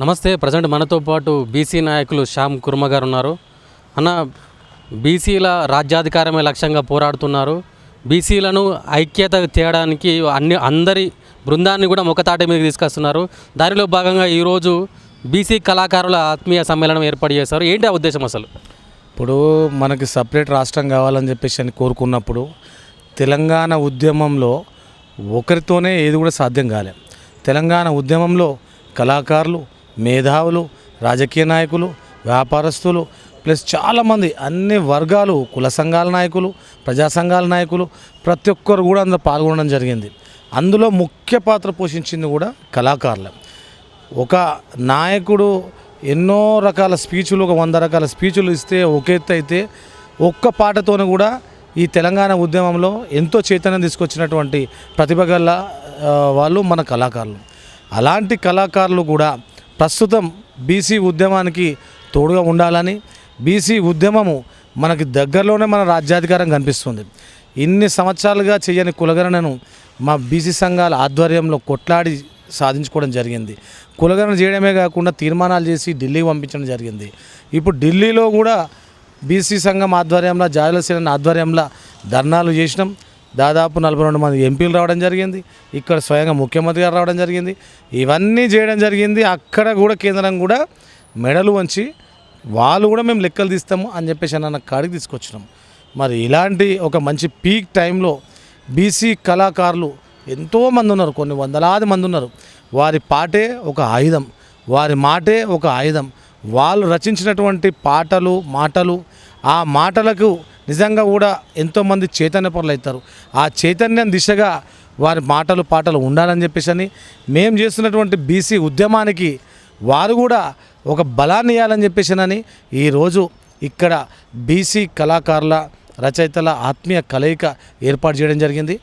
నమస్తే ప్రజెంట్ మనతో పాటు బీసీ నాయకులు శ్యామ్ కుర్మ గారు ఉన్నారు. అన్న బీసీల రాజ్యాధికారమే లక్ష్యంగా పోరాడుతున్నారు. బీసీలను ఐక్యత తేయడానికి అన్ని అందరి బృందాన్ని కూడా ముఖతాటి మీద తీసుకొస్తున్నారు. దానిలో భాగంగా ఈరోజు బీసీ కళాకారుల ఆత్మీయ సమ్మేళనం ఏర్పాటు చేశారు. ఏంటి ఆ ఉద్దేశం అసలు? ఇప్పుడు మనకి సపరేట్ రాష్ట్రం కావాలని చెప్పేసి అని కోరుకున్నప్పుడు తెలంగాణ ఉద్యమంలో ఒకరితోనే ఏది కూడా సాధ్యం కాలే. తెలంగాణ ఉద్యమంలో కళాకారులు మేధావులు రాజకీయ నాయకులు వ్యాపారస్తులు ప్లస్ చాలామంది అన్ని వర్గాలు కుల సంఘాల నాయకులు ప్రజా సంఘాల నాయకులు ప్రతి ఒక్కరు కూడా అందులో పాల్గొనడం జరిగింది. అందులో ముఖ్య పాత్ర పోషించింది కూడా కళాకారులు. ఒక నాయకుడు ఎన్నో రకాల స్పీచ్లు ఒక వంద రకాల స్పీచ్లు ఇస్తే ఒక ఎత్తు అయితే ఒక్క పాటతోనే కూడా ఈ తెలంగాణ ఉద్యమంలో ఎంతో చైతన్యం తీసుకొచ్చినటువంటి ప్రతిభ వాళ్ళు మన కళాకారులు. అలాంటి కళాకారులు కూడా ప్రస్తుతం బీసీ ఉద్యమానికి తోడుగా ఉండాలని బీసీ ఉద్యమము మనకి దగ్గరలోనే మన రాజ్యాధికారం కనిపిస్తుంది. ఇన్ని సంవత్సరాలుగా చేయని కులగణనను మా బీసీ సంఘాల ఆధ్వర్యంలో కొట్లాడి సాధించుకోవడం జరిగింది. కులగణన చేయడమే కాకుండా తీర్మానాలు చేసి ఢిల్లీకి పంపించడం జరిగింది. ఇప్పుడు ఢిల్లీలో కూడా బీసీ సంఘం ఆధ్వర్యంలో జాయలసేన ఆధ్వర్యంలో ధర్నాలు చేసినాం. దాదాపు నలభై రెండు మంది ఎంపీలు రావడం జరిగింది. ఇక్కడ స్వయంగా ముఖ్యమంత్రి గారు రావడం జరిగింది. ఇవన్నీ చేయడం జరిగింది. అక్కడ కూడా కేంద్రం కూడా మెడలు వంచి వాళ్ళు కూడా మేము లెక్కలు తీస్తాము అని చెప్పేసి అన్న కాడికి తీసుకొచ్చినాం. మరి ఇలాంటి ఒక మంచి పీక్ టైంలో బీసీ కళాకారులు ఎంతోమంది ఉన్నారు. కొన్ని వందలాది మంది ఉన్నారు. వారి పాటే ఒక ఆయుధం. వారి మాటే ఒక ఆయుధం. వాళ్ళు రచించినటువంటి పాటలు మాటలు ఆ మాటలకు నిజంగా కూడా ఎంతోమంది చైతన్య పనులు అవుతారు. ఆ చైతన్యం దిశగా వారి మాటలు పాటలు ఉండాలని చెప్పేసి అని మేము చేస్తున్నటువంటి బీసీ ఉద్యమానికి వారు కూడా ఒక బలాన్ని ఇవ్వాలని చెప్పేసినని ఈరోజు ఇక్కడ బీసీ కళాకారుల రచయితల ఆత్మీయ కలయిక ఏర్పాటు చేయడం జరిగింది.